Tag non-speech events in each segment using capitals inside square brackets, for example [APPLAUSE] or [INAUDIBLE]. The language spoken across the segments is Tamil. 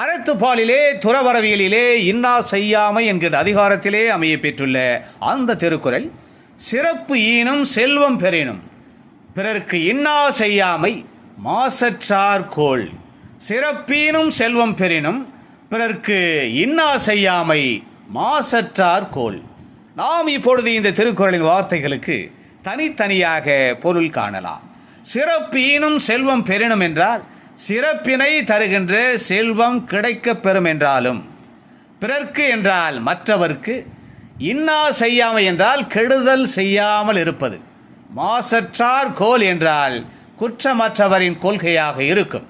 அறத்துப்பாலிலே துறவரவியலிலே இன்னா செய்யாமை என்கிற அதிகாரத்திலே அமைய பெற்றுள்ள அந்த திருக்குறள் சிறப்பு ஈனும் செல்வம் பெறினும். பிறர்க்கு இன்னா செய்யாமை மாசற்றார் கோள் சிறப்பீனும் செல்வம் பெறினும் பிறர்க்கு இன்னா செய்யாமை மாசற்றார் கோள் நாம் இப்பொழுது இந்த திருக்குறளின் வார்த்தைகளுக்கு தனித்தனியாக பொருள் காணலாம். சிறப்பீனும் செல்வம் பெறினும் என்றால் சிறப்பினை தருகின்ற செல்வம் கிடைக்கப் பெறும் என்றாலும் பிறர்க்கு என்றால் மற்றவர்க்கு இன்னா செய்யாமை என்றால் கெடுதல் செய்யாமல் இருப்பது. மாசற்றார் கோல் என்றால் குற்றமற்றவரின் கொள்கையாக இருக்கும்.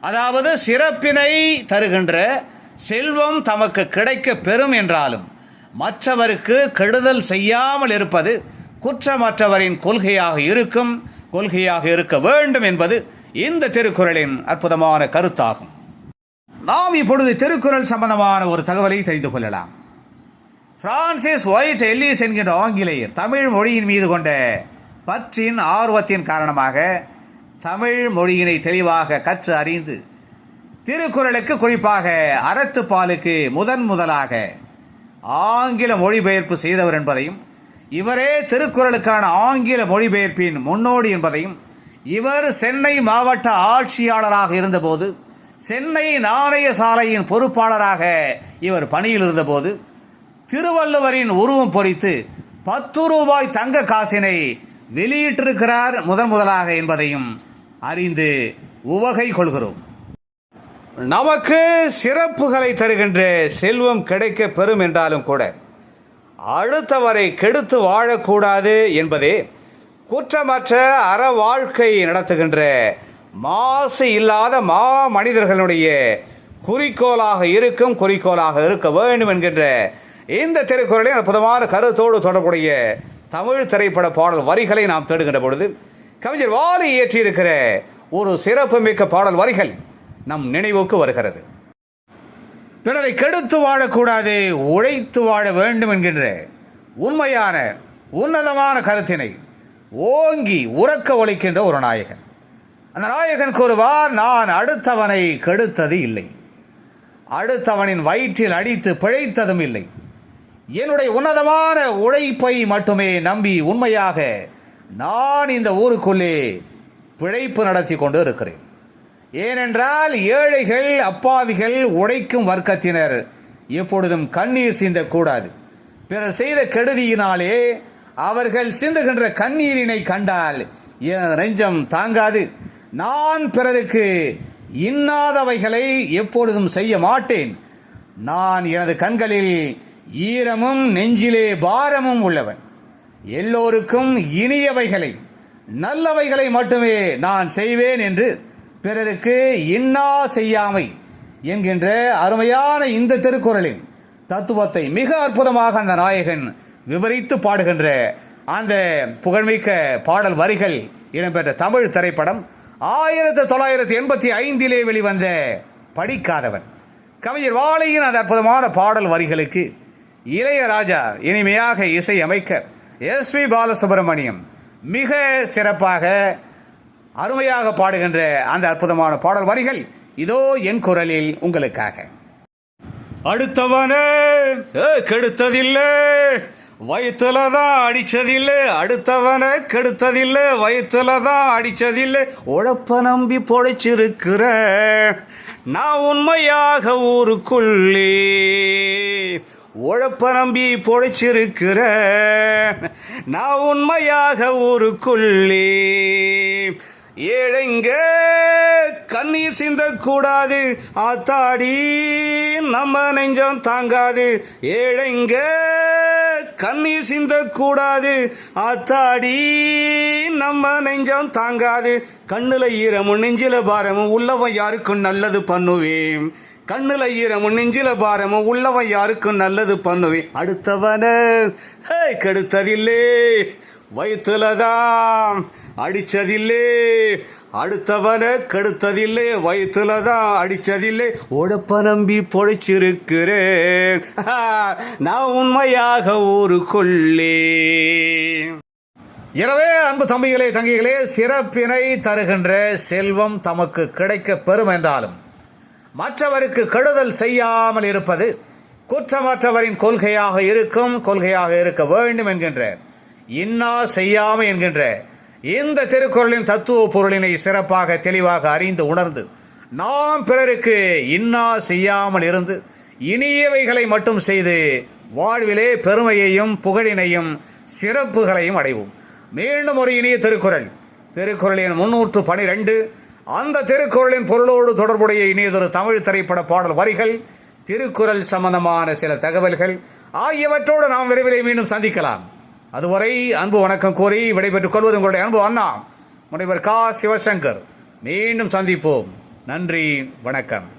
அதாவது சிறப்பினை தருகின்ற செல்வம் தமக்கு கிடைக்க பெறும் என்றாலும் மற்றவருக்கு கெடுதல் செய்யாமல் இருப்பது குற்றமற்றவரின் கொள்கையாக இருக்கும் கொள்கையாக இருக்க வேண்டும் என்பது இந்த திருக்குறளின் அற்புதமான கருத்தாகும். நாம் இப்பொழுது திருக்குறள் சம்பந்தமான ஒரு தகவலை தெரிந்து கொள்ளலாம். பிரான்சிஸ் ஒயிட் எல்லிஸ் என்கின்ற ஆங்கிலேயர் தமிழ் மொழியின் மீது கொண்ட பற்றின் ஆர்வத்தின் காரணமாக தமிழ் மொழியினை தெளிவாக கற்று அறிந்து திருக்குறளுக்கு குறிப்பாக அறத்துப்பாலுக்கு முதன் முதலாக ஆங்கில மொழிபெயர்ப்பு செய்தவர் என்பதையும் இவரே திருக்குறளுக்கான ஆங்கில மொழிபெயர்ப்பின் முன்னோடி என்பதையும் இவர் சென்னை மாவட்ட ஆட்சியாளராக இருந்தபோது சென்னை நாணய சாலையின் பொறுப்பாளராக இவர் பணியில் இருந்தபோது திருவள்ளுவரின் உருவம் பொறித்து பத்து ரூபாய் தங்க காசினை வெளியிட்டிருக்கிறார் முதன் முதலாக என்பதையும் அறிந்து உவகை கொள்கிறோம். நமக்கு சிறப்புகளை தருகின்ற செல்வம் கிடைக்க பெறும் என்றாலும் கூட அடுத்தவரை கெடுத்து வாழக்கூடாது என்பதே குற்றமற்ற அற வாழ்க்கை நடத்துகின்ற மாசு இல்லாத மா மனிதர்களுடைய குறிக்கோளாக இருக்கும் குறிக்கோளாக இருக்க வேண்டும் என்கின்ற இந்த திருக்குறளை அற்புதமான கருத்தோடு தொடர்புடைய தமிழ் திரைப்பட பாடல் வரிகளை நாம் தேடுகின்ற பொழுது கவிஞர் வாலி இயற்றியிருக்கிற ஒரு சிறப்புமிக்க பாடல் வரிகள் நம் நினைவுக்கு வருகிறது. பிறரை கெடுத்து வாழக்கூடாது உழைத்து வாழ வேண்டும் என்கின்ற உண்மையான உன்னதமான கருத்தினை ஓங்கி உறக்க ஒழிக்கின்ற ஒரு நாயகன். அந்த நாயகன் கூறுவார் நான் அடுத்தவனை கெடுத்தது இல்லை. அடுத்தவனின் வயிற்றில் அடித்து பிழைத்ததும் இல்லை. என்னுடைய உன்னதமான உழைப்பை மட்டுமே நம்பி உண்மையாக நான் இந்த ஊருக்குள்ளே பிழைப்பு நடத்தி கொண்டு இருக்கிறேன். ஏனென்றால் ஏழைகள் அப்பாவிகள் உழைக்கும் வர்க்கத்தினர் எப்பொழுதும் கண்ணீர் சிந்தக்கூடாது. பிறர் செய்த கெடுதியினாலே அவர்கள் சிந்துகின்ற கண்ணீரினை கண்டால் எனது நெஞ்சம் தாங்காது. நான் பிறருக்கு இன்னாதவைகளை எப்பொழுதும் செய்ய மாட்டேன். நான் எனது கண்களில் ஈரமும் நெஞ்சிலே பாரமும் உள்ளவன். எல்லோருக்கும் இனியவைகளை நல்லவைகளை மட்டுமே நான் செய்வேன் என்று பிறருக்கு இன்னா செய்யாமை என்கின்ற அருமையான இந்த திருக்குறளின் தத்துவத்தை மிக அற்புதமாக அந்த நாயகன் விவரித்து பாடுகின்ற அந்த புகழ்மிக்க பாடல் வரிகள் இடம்பெற்ற தமிழ் திரைப்படம் ஆயிரத்தி தொள்ளாயிரத்தி எண்பத்தி ஐந்திலே வெளிவந்த படிக்காதவன். கவிஞர் வாழையின் அந்த அற்புதமான பாடல் வரிகளுக்கு இளையராஜா இனிமையாக இசை அமைக்க எஸ் வி பாலசுப்ரமணியம் மிக சிறப்பாக அருமையாக பாடுகின்ற அந்த அற்புதமான பாடல் வரிகள் இதோ என் குரலில் உங்களுக்காக. அடுத்தவனே ஏ, கெடுத்ததில்லை. வயிற்றுல தான் அடித்ததில்லை அடுத்தவனை கெடுத்ததில்லை வயிற்றுல தான் அடித்ததில்லை உழப்ப நம்பி பொழைச்சிருக்கிற நான் உண்மையாக ஊருக்குள்ளே. உழப்ப நம்பி பொழைச்சிருக்கிற நான் உண்மையாக ஊருக்குள்ளே. ஏழைங்க கண்ணீர் சிந்தக்கூடாது ஆத்தாடி நம்ம நெஞ்சம் தாங்காது. ஏழைங்க கண்ணீர் சிந்தக்கூடாது. ஆத்தாடி நம்ம நெஞ்சம் தாங்காது. கண்ணுல ஈரமும் நெஞ்சில பாரமும் உள்ளவன் யாருக்கும் நல்லது பண்ணுவேன்? கண்ணுல ஈரமும் நெஞ்சில பாரமும் உள்ளவன் யாருக்கும் நல்லது பண்ணுவேன்? அடுத்தவன கெடுத்ததில்லே. வயிற்றுலதான் அடிச்சதில்லே. அடுத்தவனை கெடுத்ததில்லை. வயிற்றுலதான் அடித்ததில்லே உடப்ப நம்பி பொழைச்சிருக்கிறேன். [LAUGHS] நான் உண்மையாக ஊருக்குள்ளே எனவே அன்பு தம்பிகளே தங்கிகளே சிறப்பினை தருகின்ற செல்வம் தமக்கு கிடைக்க பெறும் என்றாலும் மற்றவருக்கு கெடுதல் செய்யாமல் இருப்பது குற்றமற்றவரின் கொள்கையாக இருக்கும் கொள்கையாக இருக்க வேண்டும் என்கின்ற இன்னா செய்யாமை என்கின்ற இந்த திருக்குறளின் தத்துவ பொருளினை சிறப்பாக தெளிவாக அறிந்து உணர்ந்து நாம் பிறருக்கு இன்னா செய்யாமல் இருந்து இனியவைகளை மட்டும் செய்து வாழ்விலே பெருமையையும் புகழினையும் சிறப்புகளையும் அடைவோம். மீண்டும் ஒரு இனிய திருக்குறள். திருக்குறளின் முன்னூற்று பனிரெண்டு. அந்த திருக்குறளின் பொருளோடு தொடர்புடைய இனியதொரு தமிழ் திரைப்பட பாடல் வரிகள் திருக்குறள் சம்பந்தமான சில தகவல்கள் ஆகியவற்றோடு நாம் விரைவிலே மீண்டும் சந்திக்கலாம். அதுவரை அன்பு வணக்கம் கோரி விடைபெற்றுக் கொள்வது உங்களுடைய அன்பு அண்ணா முனைவர் கா. சிவசங்கர். மீண்டும் சந்திப்போம். நன்றி வணக்கம்.